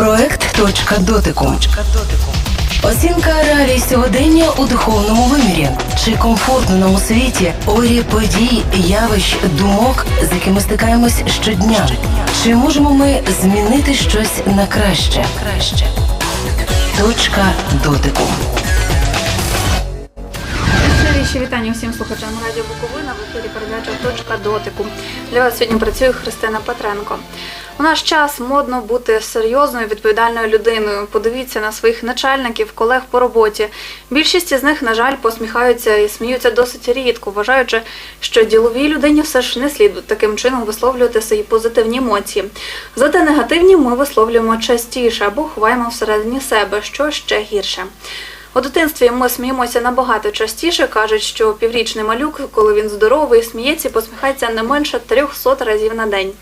Проект Точка дотику. Оцінка реалій сьогодення у духовному вимірі. Чи комфортно нам у світі орі подій, явищ, думок, з якими стикаємось щодня? Чи можемо ми змінити щось на краще? Точка дотику. Найщиріші вітання всім слухачам Радіо Буковина в ефірі передача Точка дотику. Для вас сьогодні працює Христина Петренко. У наш час модно бути серйозною відповідальною людиною. Подивіться на своїх начальників, колег по роботі. Більшість із них, на жаль, посміхаються і сміються досить рідко, вважаючи, що діловій людині все ж не слід таким чином висловлювати свої позитивні емоції. Зате негативні ми висловлюємо частіше або ховаємо всередині себе, що ще гірше. У дитинстві ми сміємося набагато частіше. кажуть, що піврічний малюк, коли він здоровий, сміється, посміхається не менше 300 разів на день.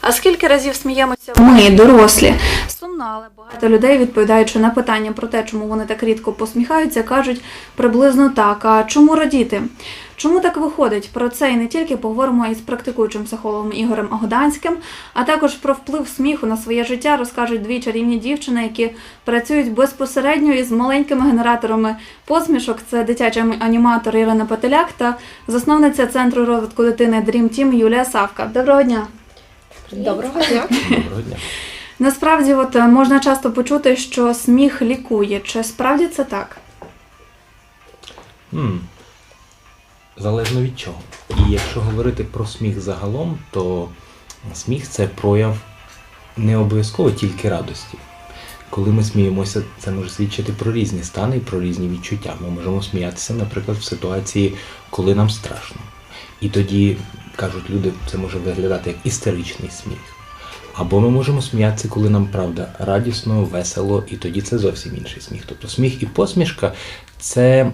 А скільки разів сміємося ми, дорослі? Сумно, але багато людей, відповідаючи на питання про те, чому вони так рідко посміхаються, кажуть приблизно так. А чому радіти? Чому так виходить? Про це і не тільки поговоримо із практикуючим психологом Ігорем Огданським, а також про вплив сміху на своє життя розкажуть дві чарівні дівчини, які працюють безпосередньо із маленькими генераторами посмішок. Це дитячий аніматор Ірина Пателяк та засновниця центру розвитку дитини Dream Team Юлія Савка. Доброго дня! Доброго дня. Доброго дня. Насправді, от е, можна часто почути, що сміх лікує. Чи справді це так? Залежно від чого. І якщо говорити про сміх загалом, то сміх це прояв не обов'язково тільки радості. Коли ми сміємося, це може свідчити про різні стани і про різні відчуття. Ми можемо сміятися, наприклад, в ситуації, коли нам страшно. І тоді, кажуть люди, це може виглядати як істеричний сміх. Або ми можемо сміятися, коли нам правда радісно, весело, і тоді це зовсім інший сміх. Тобто сміх і посмішка це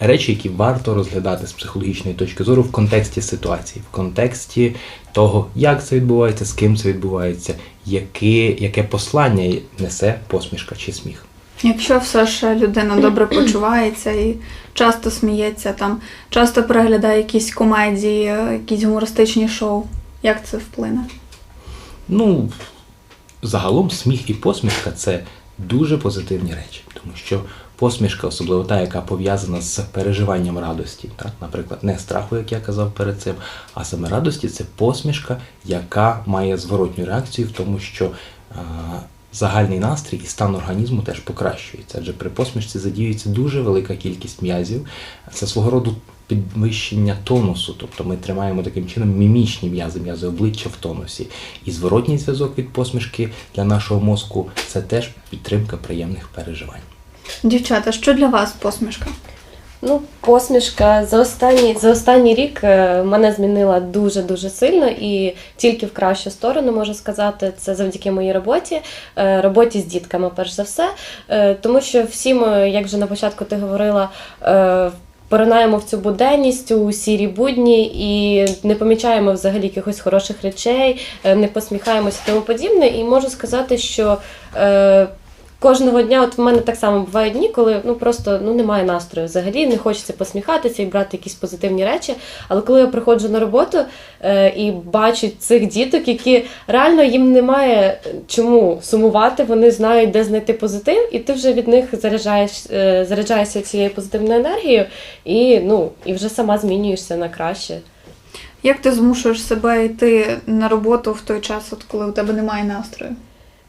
речі, які варто розглядати з психологічної точки зору в контексті ситуації, в контексті того, як це відбувається, з ким це відбувається, яке, яке послання несе посмішка чи сміх. Якщо все ж людина добре почувається і часто сміється, там часто переглядає якісь комедії, якісь гумористичні шоу, як це вплине? Ну, загалом сміх і посмішка це дуже позитивні речі, тому що посмішка, особливо та, яка пов'язана з переживанням радості, так? наприклад, не страху, як я казав перед цим, а саме радості це посмішка, яка має зворотню реакцію в тому, що а, загальний настрій і стан організму теж покращується. Адже при посмішці задіюється дуже велика кількість м'язів. Це свого роду підвищення тонусу, тобто ми тримаємо таким чином мімічні м'язи, м'язи обличчя в тонусі. І зворотній зв'язок від посмішки для нашого мозку це теж підтримка приємних переживань. Дівчата, що для вас посмішка? Ну, посмішка за останній за останній рік е, мене змінила дуже дуже сильно і тільки в кращу сторону можу сказати. Це завдяки моїй роботі, е, роботі з дітками, перш за все. Е, Тому що всі ми, як вже на початку ти говорила, поринаємо в цю буденність, у сірі будні і не помічаємо взагалі якихось хороших речей, не посміхаємося тому подібне. І можу сказати, що. Кожного дня, от в мене так само бувають дні, коли ну просто ну немає настрою взагалі, не хочеться посміхатися і брати якісь позитивні речі. Але коли я приходжу на роботу е, і бачу цих діток, які реально їм немає чому сумувати, вони знають, де знайти позитив, і ти вже від них заряджаєш, е, заряджаєшся цією позитивною енергією, і ну і вже сама змінюєшся на краще. Як ти змушуєш себе йти на роботу в той час, от коли у тебе немає настрою?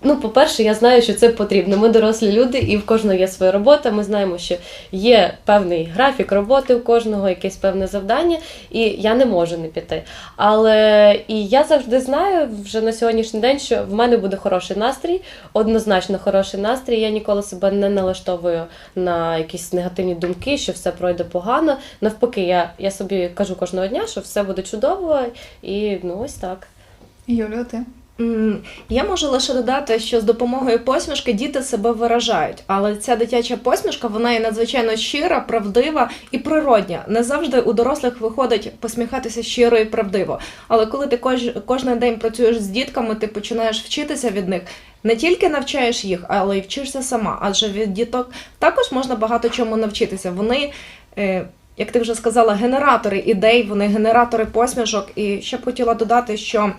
Ну, по-перше, я знаю, що це потрібно. Ми дорослі люди, і в кожного є своя робота. Ми знаємо, що є певний графік роботи у кожного, якесь певне завдання, і я не можу не піти. Але і я завжди знаю вже на сьогоднішній день, що в мене буде хороший настрій, однозначно хороший настрій. Я ніколи себе не налаштовую на якісь негативні думки, що все пройде погано. Навпаки, я, я собі кажу кожного дня, що все буде чудово, і ну ось так. Юлія, ти? Я можу лише додати, що з допомогою посмішки діти себе виражають, але ця дитяча посмішка вона є надзвичайно щира, правдива і природня. Не завжди у дорослих виходить посміхатися щиро і правдиво. Але коли ти кож, кожен день працюєш з дітками, ти починаєш вчитися від них. Не тільки навчаєш їх, але й вчишся сама. Адже від діток також можна багато чому навчитися. Вони. Е, як ти вже сказала, генератори ідей, вони генератори посмішок. І ще б хотіла додати, що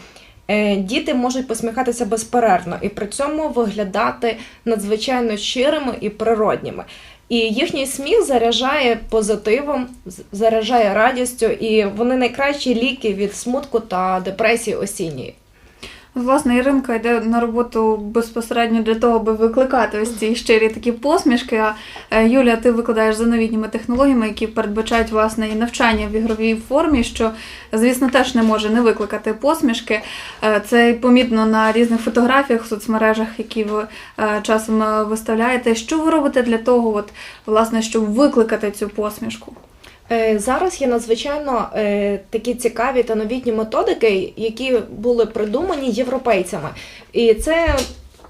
діти можуть посміхатися безперервно і при цьому виглядати надзвичайно щирими і природніми. І їхній сміх заряджає позитивом, заряджає радістю, і вони найкращі ліки від смутку та депресії осінньої. Власне, Іринка йде на роботу безпосередньо для того, аби викликати ось ці щирі такі посмішки. А е, Юля, ти викладаєш за новітніми технологіями, які передбачають власне і навчання в ігровій формі, що, звісно, теж не може не викликати посмішки. Е, Це помітно на різних фотографіях в соцмережах, які ви е, часом виставляєте. Що ви робите для того, от, власне, щоб викликати цю посмішку? Е, Зараз є надзвичайно е, такі цікаві та новітні методики, які були придумані європейцями. І це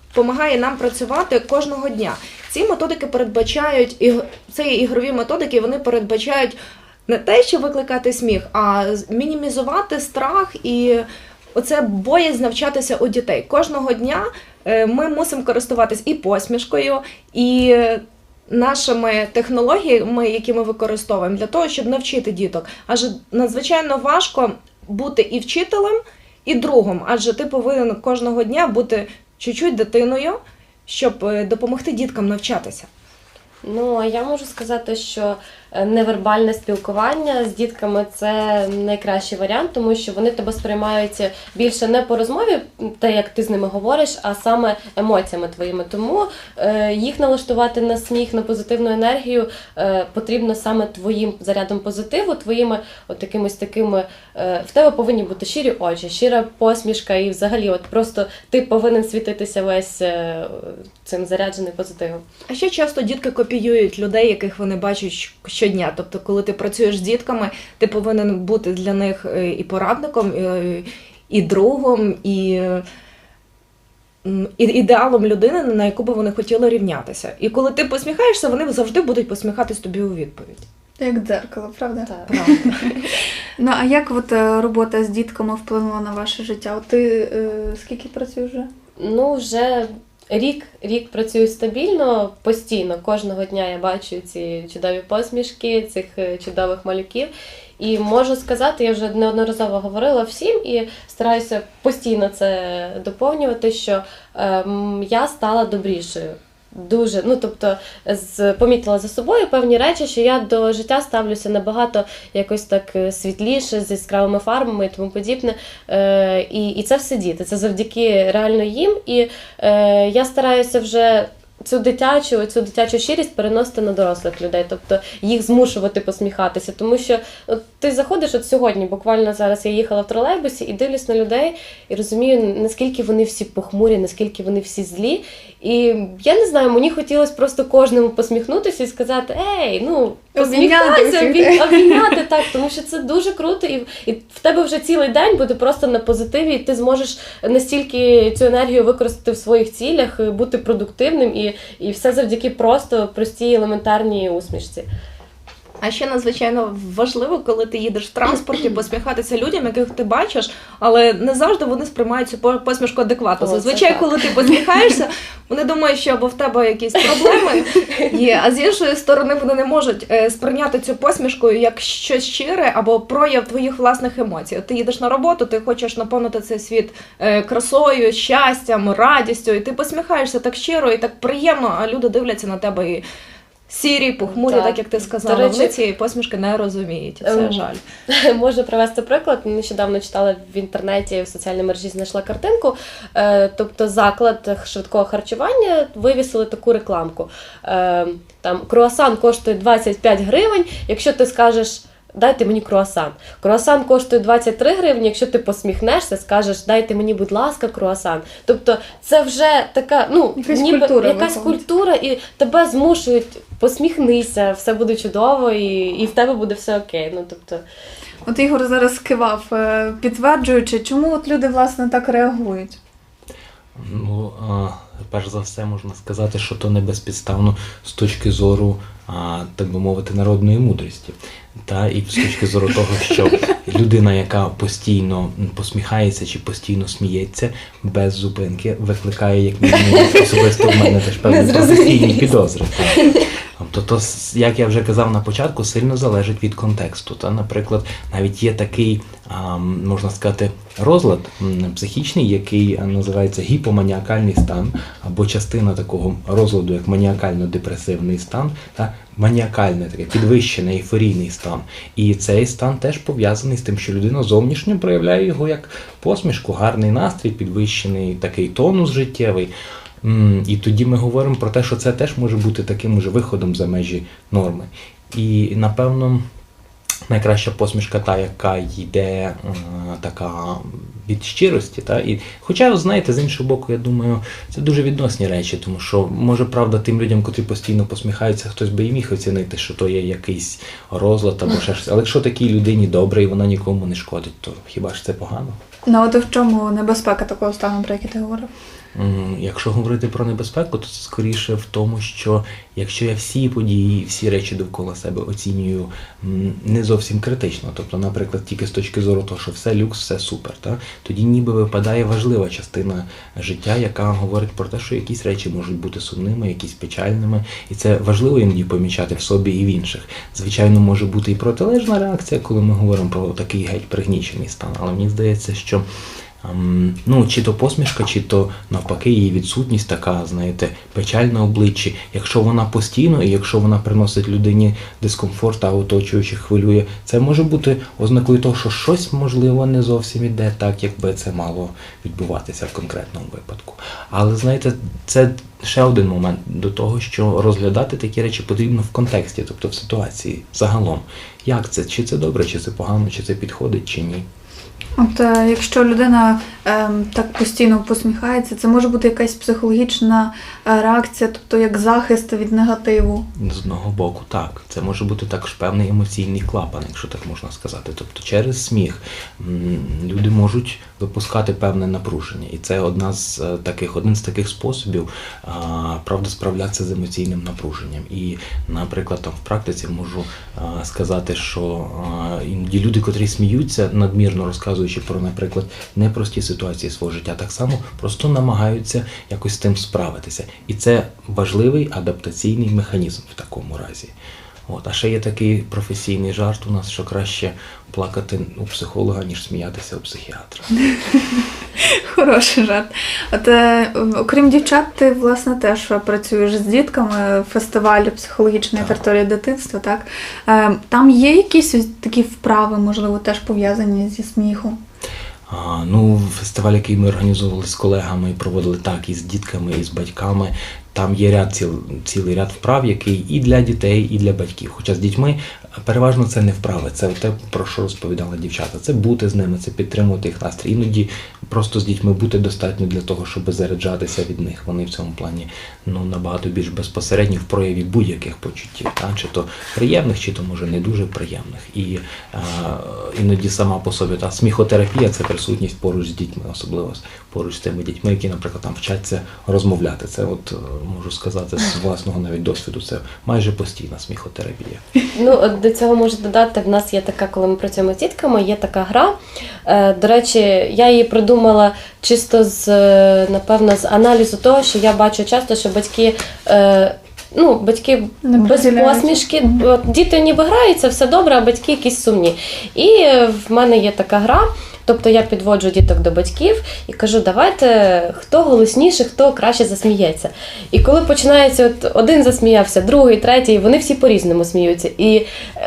допомагає нам працювати кожного дня. Ці методики передбачають це ігрові методики, вони передбачають не те, що викликати сміх, а мінімізувати страх і оце боязнь навчатися у дітей. Кожного дня е, ми мусимо користуватись і посмішкою, і нашими технологіями, які ми використовуємо для того, щоб навчити діток. Адже надзвичайно важко бути і вчителем, і другом, адже ти повинен кожного дня бути чуть-чуть дитиною, щоб е, допомогти діткам навчатися. Ну, я можу сказати, що невербальне спілкування з дітками це найкращий варіант, тому що вони тебе сприймають більше не по розмові, те, як ти з ними говориш, а саме емоціями твоїми. Тому е, їх налаштувати на сміх, на позитивну енергію е, потрібно саме твоїм зарядом позитиву, твоїми от якимись такими. Е, в тебе повинні бути щирі очі, щира посмішка, і взагалі, от просто ти повинен світитися весь е, цим зарядженим позитивом. А ще часто дітки копіюють людей, яких вони бачать щодня. Тобто, коли ти працюєш з дітками, ти повинен бути для них е, і порадником, і, і другом, і, е, і ідеалом людини, на яку би вони хотіли рівнятися. І коли ти посміхаєшся, вони завжди будуть посміхатись тобі у відповідь. Як дзеркало, правда? Так. Правда. Ну а як от е, робота з дітками вплинула на ваше життя? От ти е, скільки працюєш вже? Ну, вже рік, рік працюю стабільно, постійно. Кожного дня я бачу ці чудові посмішки, цих е, чудових малюків. І можу сказати, я вже неодноразово говорила всім і стараюся постійно це доповнювати, що ем, я стала добрішою. Дуже, ну тобто, з, помітила за собою певні речі, що я до життя ставлюся набагато якось так е, світліше, з яскравими фарбами і тому подібне. Е, і, і це все діти. Це завдяки реально їм. І е, я стараюся вже цю дитячу, цю дитячу щирість переносити на дорослих людей, тобто їх змушувати посміхатися. Тому що ти заходиш от сьогодні, буквально зараз я їхала в тролейбусі і дивлюсь на людей і розумію, наскільки вони всі похмурі, наскільки вони всі злі. І я не знаю, мені хотілося просто кожному посміхнутися і сказати: Ей, ну посміхайся, обійняти так, тому що це дуже круто, і, і в тебе вже цілий день буде просто на позитиві, і ти зможеш настільки цю енергію використати в своїх цілях, бути продуктивним, і, і все завдяки просто простій елементарній усмішці. А ще надзвичайно важливо, коли ти їдеш в транспорті, посміхатися людям, яких ти бачиш, але не завжди вони сприймають цю по- посмішку адекватно. О, Зазвичай, коли ти посміхаєшся, вони думають, що або в тебе якісь проблеми є, а з іншої сторони вони не можуть е, сприйняти цю посмішку як щось щире або прояв твоїх власних емоцій. От ти їдеш на роботу, ти хочеш наповнити цей світ е, красою, щастям, радістю, і ти посміхаєшся так щиро і так приємно, а люди дивляться на тебе і. Сірі, похмурі, Так. так як ти сказала, речі, вони цієї посмішки не розуміють. Це ем, жаль. Можу привести приклад. Нещодавно читала в інтернеті в соціальній мережі, знайшла картинку. Е, тобто заклад швидкого харчування вивісили таку рекламку. Е, там круасан коштує 25 гривень. Якщо ти скажеш. Дайте мені круасан. Круасан коштує 23 гривні. Якщо ти посміхнешся, скажеш дайте мені, будь ласка, круасан. Тобто, це вже така, ну Якась ніби культура якась виходить. культура, і тебе змушують посміхнися, все буде чудово, і, і в тебе буде все окей. Ну тобто. От Ігор зараз кивав, е, підтверджуючи, чому от люди власне так реагують. Ну, а, перш за все, можна сказати, що то не безпідставно з точки зору, так би мовити, народної мудрості. Та і з точки зору того, що людина, яка постійно посміхається чи постійно сміється без зупинки, викликає як мінімум особисто в мене теж певні професійні підозри. Та. Тобто, то, як я вже казав на початку, сильно залежить від контексту. Та, наприклад, навіть є такий, можна сказати, розлад психічний, який називається гіпоманіакальний стан, або частина такого розладу, як маніакально-депресивний стан, та маніакальний такий підвищений ейфорійний стан. І цей стан теж пов'язаний з тим, що людина зовнішньо проявляє його як посмішку, гарний настрій, підвищений такий тонус життєвий. І тоді ми говоримо про те, що це теж може бути таким же виходом за межі норми. І напевно найкраща посмішка та, яка йде е, така від щирості. Та? І, хоча, знаєте, з іншого боку, я думаю, це дуже відносні речі, тому що може правда тим людям, котрі постійно посміхаються, хтось би і міг оцінити, що то є якийсь розлад або ще щось. Але якщо такій людині добре і вона нікому не шкодить, то хіба ж це погано? Ну от в чому небезпека такого стану, про який ти говорив? Якщо говорити про небезпеку, то це скоріше в тому, що якщо я всі події, всі речі довкола себе оцінюю не зовсім критично, тобто, наприклад, тільки з точки зору того, що все люкс, все супер, та, тоді ніби випадає важлива частина життя, яка говорить про те, що якісь речі можуть бути сумними, якісь печальними, і це важливо іноді помічати в собі і в інших. Звичайно, може бути і протилежна реакція, коли ми говоримо про такий геть пригнічений стан, але мені здається, що Ну, чи то посмішка, чи то навпаки її відсутність така, знаєте, печаль на обличчі. Якщо вона постійно і якщо вона приносить людині дискомфорт, а оточуючих хвилює, це може бути ознакою того, що щось можливо не зовсім іде так, якби це мало відбуватися в конкретному випадку. Але знаєте, це ще один момент до того, що розглядати такі речі потрібно в контексті, тобто в ситуації загалом. Як це? Чи це добре, чи це погано, чи це підходить, чи ні. От е, якщо людина ем, так постійно посміхається, це може бути якась психологічна е, реакція, тобто як захист від негативу. З одного боку, так. Це може бути також певний емоційний клапан, якщо так можна сказати. Тобто через сміх люди можуть випускати певне напруження. І це одна з е, таких, один з таких способів, а, правда, справлятися з емоційним напруженням. І, наприклад, там в практиці можу а, сказати, що а, іноді люди, котрі сміються, надмірно розказуючи про, наприклад, непрості ситуації свого життя, так само просто намагаються якось з тим справитися. І це важливий адаптаційний механізм в такому разі. От, а ще є такий професійний жарт у нас, що краще плакати у психолога, ніж сміятися у психіатра. Хороший жарт. От е, окрім дівчат, ти власне теж працюєш з дітками в фестивалі психологічної Так. території дитинства. Так е, там є якісь такі вправи, можливо, теж пов'язані зі сміхом. Ну, фестиваль, який ми організовували з колегами проводили так і з дітками, і з батьками. Там є ряд ціл, цілий ряд вправ, який і для дітей, і для батьків. Хоча з дітьми переважно це не вправи, це те, про що розповідали дівчата. Це бути з ними, це підтримувати їх настрій. Іноді просто з дітьми бути достатньо для того, щоб заряджатися від них. Вони в цьому плані ну, набагато більш безпосередні в прояві будь-яких почуттів, та? чи то приємних, чи то може не дуже приємних. І е, іноді сама по собі та сміхотерапія це присутність поруч з дітьми, особливо поруч з тими дітьми, які, наприклад, там вчаться розмовляти. Це от е, можу сказати з власного навіть досвіду. Це майже постійна сміхотерапія. Ну, от до цього можу додати, в нас є така, коли ми працюємо з дітками, є така гра. Е, До речі, я її придумала чисто з, е, напевно, з аналізу того, що я бачу часто, що батьки. Ну, батьки Не без посмішки, діти ніби граються, все добре, а батьки якісь сумні. І в мене є така гра. Тобто я підводжу діток до батьків і кажу, давайте хто голосніше, хто краще засміється. І коли починається, от один засміявся, другий, третій, вони всі по-різному сміються. І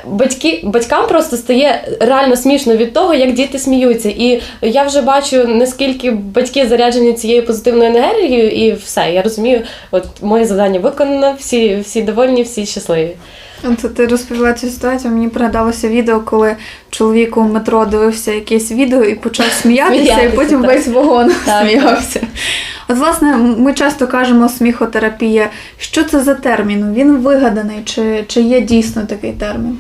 батьки, батькам просто стає реально смішно від того, як діти сміються. І я вже бачу, наскільки батьки заряджені цією позитивною енергією, і все. Я розумію, от моє завдання виконано, всі, всі довольні, всі щасливі. От ти розповіла цю ситуацію. Мені пригадалося відео, коли чоловік у метро дивився якесь відео і почав сміятися, і потім так. весь вагон Так, сміявся. От, власне, ми часто кажемо сміхотерапія. Що це за термін? Він вигаданий, чи, чи є дійсно такий термін?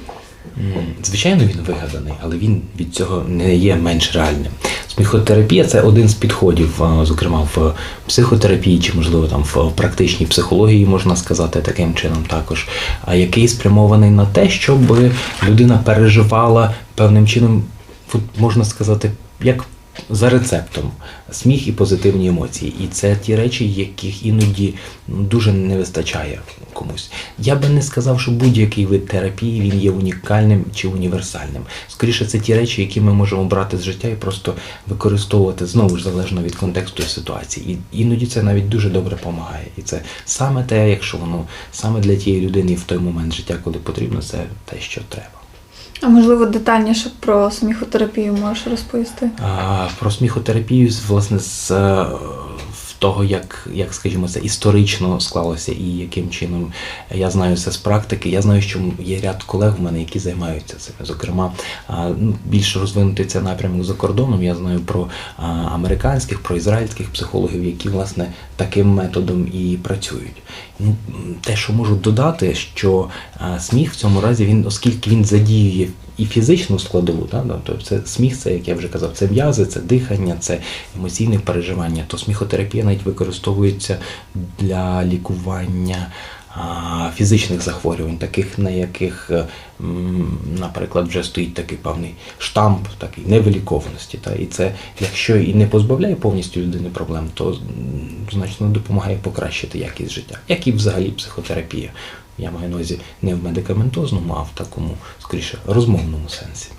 Звичайно, він вигаданий, але він від цього не є менш реальним. Сміхотерапія це один з підходів, зокрема в психотерапії, чи можливо там в практичній психології, можна сказати таким чином також, який спрямований на те, щоб людина переживала певним чином, можна сказати, як за рецептом сміх і позитивні емоції. І це ті речі, яких іноді ну, дуже не вистачає комусь. Я би не сказав, що будь-який вид терапії він є унікальним чи універсальним. Скоріше, це ті речі, які ми можемо брати з життя і просто використовувати знову ж залежно від контексту і ситуації. І іноді це навіть дуже добре допомагає. І це саме те, якщо воно саме для тієї людини в той момент життя, коли потрібно, це те, що треба. А можливо, детальніше про сміхотерапію можеш розповісти? А, Про сміхотерапію, власне, з е, в того, як, як скажімо, це історично склалося і яким чином я знаю це з практики. Я знаю, що є ряд колег у мене, які займаються цим. Зокрема, ну, більш розвинутий це напрямок за кордоном. Я знаю про американських, про ізраїльських психологів, які власне таким методом і працюють. Ну, те, що можу додати, що а, сміх в цьому разі він, оскільки він задіює і фізичну складову, да, тобто це сміх, це, як я вже казав, це м'язи, це дихання, це емоційне переживання, то сміхотерапія навіть використовується для лікування фізичних захворювань, таких, на яких, е, наприклад, вже стоїть такий певний штамп, такий невилікованості. Та, і це, якщо і не позбавляє повністю людини проблем, то значно допомагає покращити якість життя, як і взагалі психотерапія. Я маю на увазі не в медикаментозному, а в такому, скоріше, розмовному сенсі.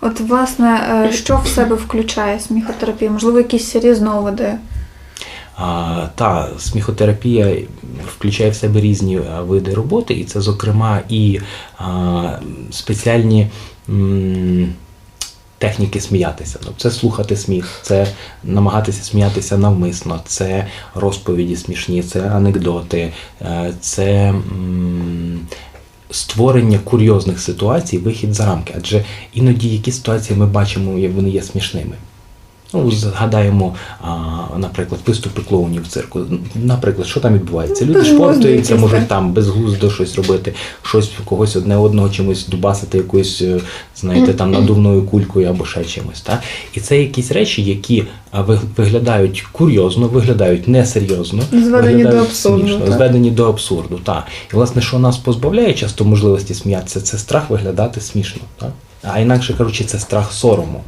От, власне, е, що в себе включає сміхотерапія? Можливо, якісь різновиди? Та сміхотерапія включає в себе різні види роботи, і це, зокрема, і спеціальні. Техніки сміятися. Тобто це слухати сміх, це намагатися сміятися навмисно, це розповіді смішні, це анекдоти, е, це створення курйозних ситуацій, вихід за рамки. Адже іноді які ситуації ми бачимо, як вони є смішними. Ну, згадаємо, а, наприклад, виступи клоунів в цирку. Наприклад, що там відбувається? Люди шпортуються, можуть там безглуздо щось робити, щось когось одне одного чимось дубасити якоюсь, е, знаєте, там надувною кулькою або ще чимось. Та? І це якісь речі, які ви- виглядають курйозно, виглядають несерйозно, Зведені виглядають до абсурду, смішно, так? зведені до абсурду. Та. І власне, що нас позбавляє часто можливості сміятися, це страх виглядати смішно. Та? А інакше кажучи, це страх сорому.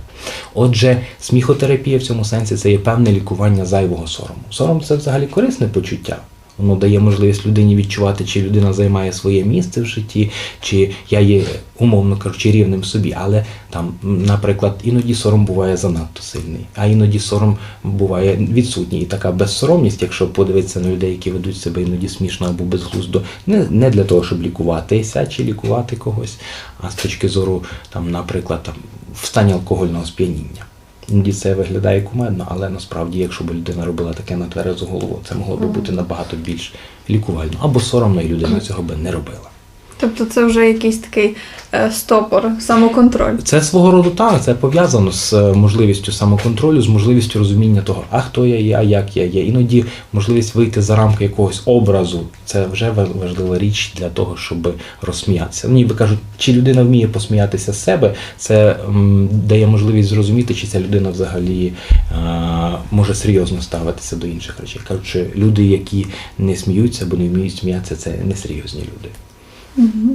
Отже, сміхотерапія в цьому сенсі це є певне лікування зайвого сорому. Сором це взагалі корисне почуття. Воно дає можливість людині відчувати, чи людина займає своє місце в житті, чи я є, умовно кажучи, рівним собі. Але там, наприклад, іноді сором буває занадто сильний, а іноді сором буває відсутній. І така безсоромність, якщо подивитися на людей, які ведуть себе іноді смішно або безглуздо, не, не для того, щоб лікуватися чи лікувати когось, а з точки зору, там, наприклад, там, в стані алкогольного сп'яніння. Іноді це виглядає кумедно, але насправді, якщо б людина робила таке на тверезу голову, це могло би бути набагато більш лікувально. Або соромно, і людина цього би не робила. Тобто це вже якийсь такий е, стопор, самоконтроль. Це свого роду так, це пов'язано з е, можливістю самоконтролю, з можливістю розуміння того, а хто я а як я є. Іноді можливість вийти за рамки якогось образу це вже ва- важлива річ для того, щоб розсміятися. Ну, ніби кажуть, чи людина вміє посміятися з себе, це дає можливість зрозуміти, чи ця людина взагалі е, може серйозно ставитися до інших речей. Кажучи, люди, які не сміються або не вміють сміятися, це несерйозні люди.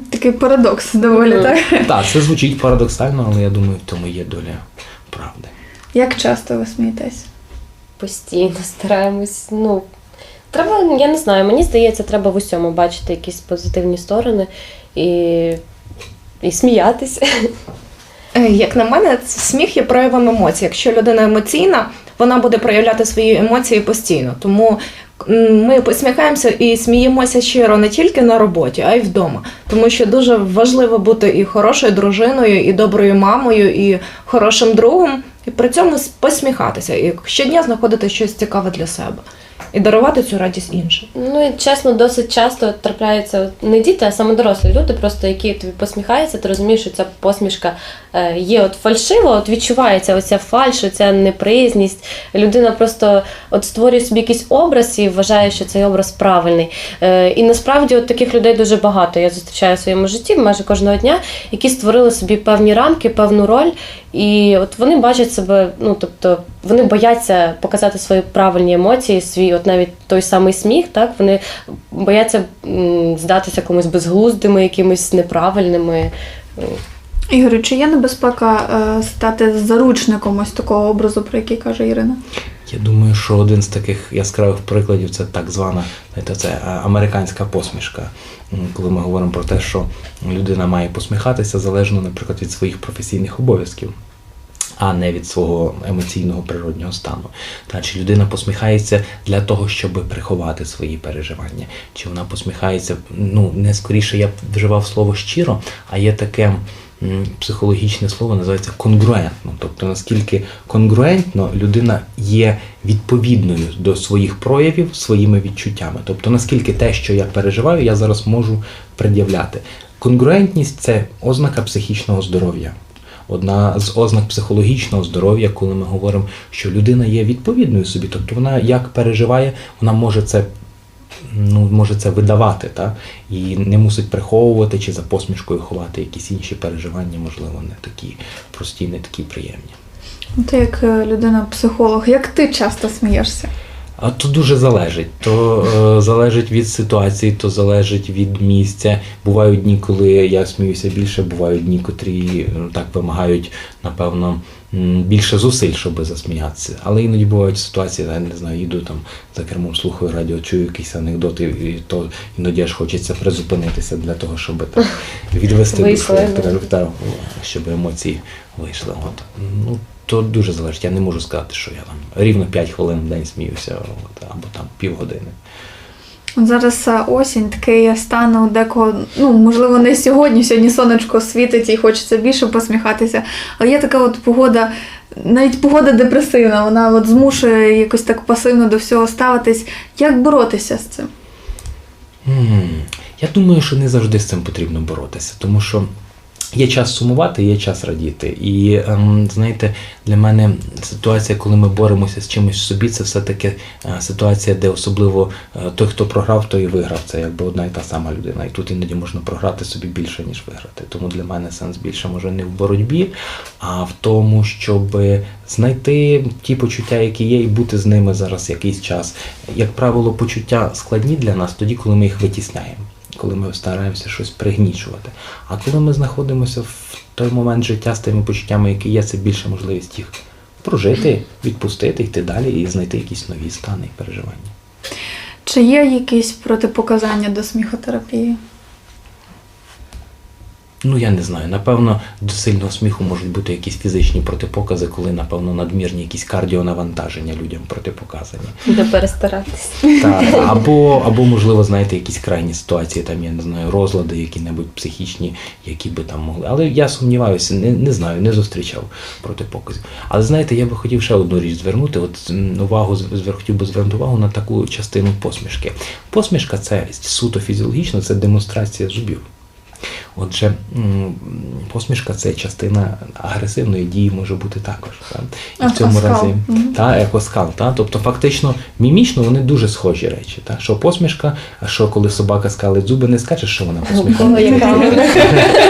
Такий парадокс доволі, так? Так, це звучить парадоксально, але я думаю, в тому є доля правди. Як часто ви смієтесь? Постійно стараємось. Ну, треба, я не знаю, мені здається, треба в усьому бачити якісь позитивні сторони і, і сміятися. Е, Як на мене, сміх є проявом емоцій. Якщо людина емоційна, вона буде проявляти свої емоції постійно. Тому ми посміхаємося і сміємося щиро не тільки на роботі, а й вдома. Тому що дуже важливо бути і хорошою дружиною, і доброю мамою, і хорошим другом, і при цьому посміхатися, і щодня знаходити щось цікаве для себе і дарувати цю радість іншим. Ну і чесно, досить часто трапляються не діти, а саме дорослі люди, просто які тобі посміхаються, ти розумієш, що ця посмішка е, є от фальшива, от відчувається оця фальш, оця неприязність. Людина просто от створює собі якийсь образ і вважає, що цей образ правильний. Е, І насправді от таких людей дуже багато. Я зустрічаю в своєму житті майже кожного дня, які створили собі певні рамки, певну роль. І от вони бачать себе, ну тобто вони бояться показати свої правильні емоції, свій, от навіть той самий сміх, так вони бояться здатися комусь безглуздими, якимось неправильними. Ігорю, чи є небезпека е, стати заручником ось такого образу, про який каже Ірина? Я думаю, що один з таких яскравих прикладів це так звана знаєте, це е, американська посмішка. Коли ми говоримо про те, що людина має посміхатися залежно, наприклад, від своїх професійних обов'язків. А не від свого емоційного природнього стану. Та чи людина посміхається для того, щоб приховати свої переживання? Чи вона посміхається? Ну не скоріше я б вживав слово щиро, а є таке психологічне слово, називається конгруентно. Тобто наскільки конгруентно людина є відповідною до своїх проявів своїми відчуттями. Тобто наскільки те, що я переживаю, я зараз можу пред'являти. Конгруентність це ознака психічного здоров'я. Одна з ознак психологічного здоров'я, коли ми говоримо, що людина є відповідною собі, тобто вона як переживає, вона може це, ну, може це видавати, та? і не мусить приховувати чи за посмішкою ховати якісь інші переживання, можливо, не такі прості, не такі приємні. Ти як е, людина-психолог, як ти часто смієшся? А то дуже залежить. То е, залежить від ситуації, то залежить від місця. Бувають дні, коли я сміюся більше, бувають дні, котрі е, так вимагають, напевно, більше зусиль, щоб засміятися. Але іноді бувають ситуації, я не знаю, їду там за кермом, слухаю радіо, чую якісь анекдоти, і то іноді аж хочеться призупинитися для того, щоб так відвести та, щоб емоції вийшли. От. Ну, то дуже залежить. Я не можу сказати, що я там рівно 5 хвилин в день сміюся, от, або там півгодини. Зараз е, осінь, такий стан у декого, ну можливо, не сьогодні. Сьогодні сонечко світить і хочеться більше посміхатися. Але є така от погода, навіть погода депресивна, вона от змушує якось так пасивно до всього ставитись. Як боротися з цим? Я думаю, що не завжди з цим потрібно боротися, тому що є час сумувати, є час радіти. І ем, знаєте, для мене ситуація, коли ми боремося з чимось собі, це все-таки е, ситуація, де особливо е, той, хто програв, той і виграв. Це якби одна і та сама людина. І тут іноді можна програти собі більше, ніж виграти. Тому для мене сенс більше може не в боротьбі, а в тому, щоб знайти ті почуття, які є, і бути з ними зараз якийсь час. Як правило, почуття складні для нас тоді, коли ми їх витісняємо коли ми стараємося щось пригнічувати. А коли ми знаходимося в той момент життя з тими почуттями, які є, це більше можливість їх прожити, відпустити, йти далі і знайти якісь нові стани і переживання. Чи є якісь протипоказання до сміхотерапії? Ну я не знаю. Напевно, до сильного сміху можуть бути якісь фізичні протипокази, коли, напевно, надмірні якісь кардіонавантаження людям протипоказані. Де перестаратись. Так, або, або, можливо, знаєте, якісь крайні ситуації, там, я не знаю, розлади, які-небудь психічні, які би там могли. Але я сумніваюся, не, не знаю, не зустрічав протипоказів. Але знаєте, я би хотів ще одну річ звернути. От увагу хотів би звернути увагу на таку частину посмішки. Посмішка це суто фізіологічно, це демонстрація зубів. Отже, посмішка це частина агресивної дії може бути також. Та? І в цьому разі та екоскал. Та? Тобто, фактично, мімічно вони дуже схожі речі. Та? Що посмішка, а що коли собака скалить зуби, не скажеш, що вона посміхається.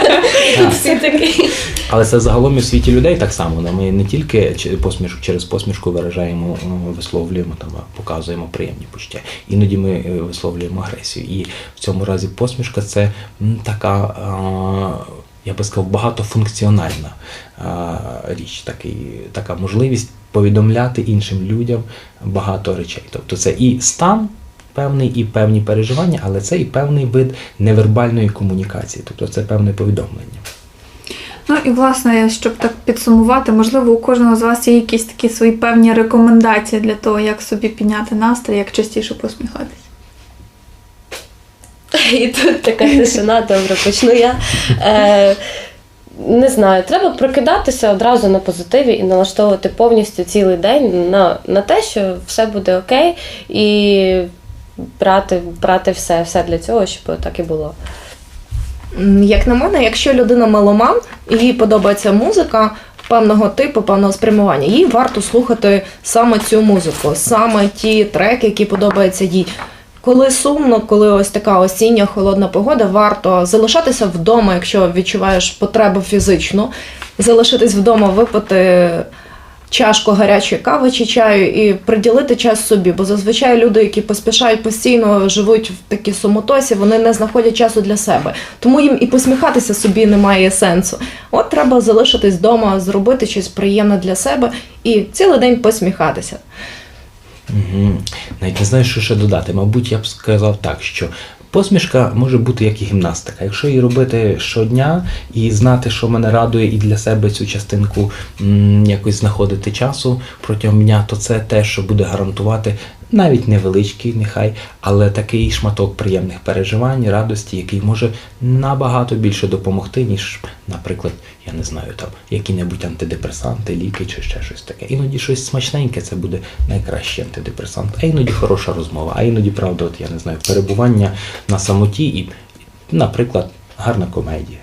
яка всі такі. Але це загалом і в світі людей так само. Ну, Ми не тільки посмішку через посмішку виражаємо, е, висловлюємо там, показуємо приємні почуття. Іноді ми е, висловлюємо агресію. І в цьому разі посмішка це така, я би сказав, багатофункціональна а, річ, такий, така можливість повідомляти іншим людям багато речей. Тобто це і стан. Певний і певні переживання, але це і певний вид невербальної комунікації, тобто це певне повідомлення. Ну і власне, щоб так підсумувати, можливо, у кожного з вас є якісь такі свої певні рекомендації для того, як собі підняти настрій, як частіше посміхатись. І тут така тишина, добре, почну я. Е, не знаю, треба прокидатися одразу на позитиві і налаштовувати повністю цілий день на, на те, що все буде окей, і брати, брати все, все для цього, щоб так і було. Як на мене, якщо людина меломан їй подобається музика певного типу, певного спрямування, їй варто слухати саме цю музику, саме ті треки, які подобаються їй. Коли сумно, коли ось така осіння холодна погода, варто залишатися вдома, якщо відчуваєш потребу фізичну, залишитись вдома, випити чашку гарячої кави чи чаю і приділити час собі. Бо зазвичай люди, які поспішають постійно, живуть в такій суматосі, вони не знаходять часу для себе. Тому їм і посміхатися собі немає сенсу. От треба залишитись вдома, зробити щось приємне для себе і цілий день посміхатися. Угу. Навіть не знаю, що ще додати. Мабуть, я б сказав так, що посмішка може бути як і гімнастика. Якщо її робити щодня і знати, що мене радує, і для себе цю частинку якось знаходити часу протягом дня, то це те, що буде гарантувати навіть невеличкий, нехай, але такий шматок приємних переживань, радості, який може набагато більше допомогти, ніж, наприклад, я не знаю, там які-небудь антидепресанти, ліки чи ще щось таке. Іноді щось смачненьке це буде найкращий антидепресант, а іноді хороша розмова, а іноді, правда, от я не знаю, перебування на самоті і, наприклад, гарна комедія.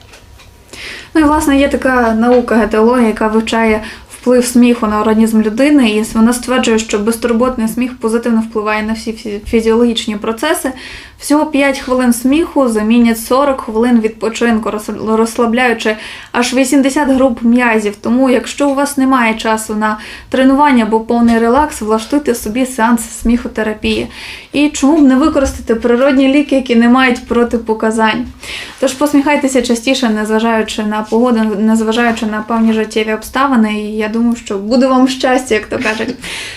Ну і власне є така наука гетеологія, яка вивчає вплив сміху на організм людини, і вона стверджує, що безтурботний сміх позитивно впливає на всі фі- фізіологічні процеси. Всього 5 хвилин сміху замінять 40 хвилин відпочинку, розслаб- розслабляючи аж 80 груп м'язів. Тому, якщо у вас немає часу на тренування або повний релакс, влаштуйте собі сеанс сміхотерапії. І чому б не використати природні ліки, які не мають протипоказань? Тож посміхайтеся частіше, незважаючи на погоду, незважаючи на певні життєві обставини. І я думаю, що буде вам щастя, як то кажуть.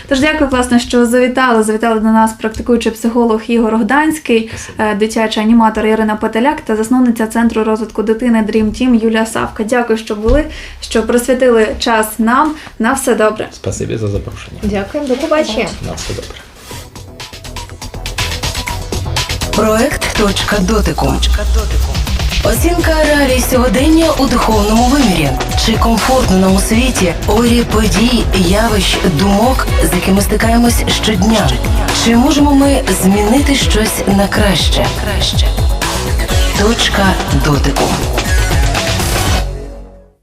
Тож дякую, власне, що завітали. Завітали до нас практикуючий психолог Ігор Гданський, е, дитячий аніматор Ірина Петеляк та засновниця центру розвитку дитини Dream Team Юлія Савка. Дякую, що були, що присвятили час нам. На все добре. Спасибі за запрошення. Дякуємо, до побачення. На все добре. Проект Точка дотику. Оцінка реалій сьогодення у духовному вимірі. Чи комфортно нам у світі орі подій, явищ, думок, з якими стикаємось щодня? Чи можемо ми змінити щось на краще? Точка дотику.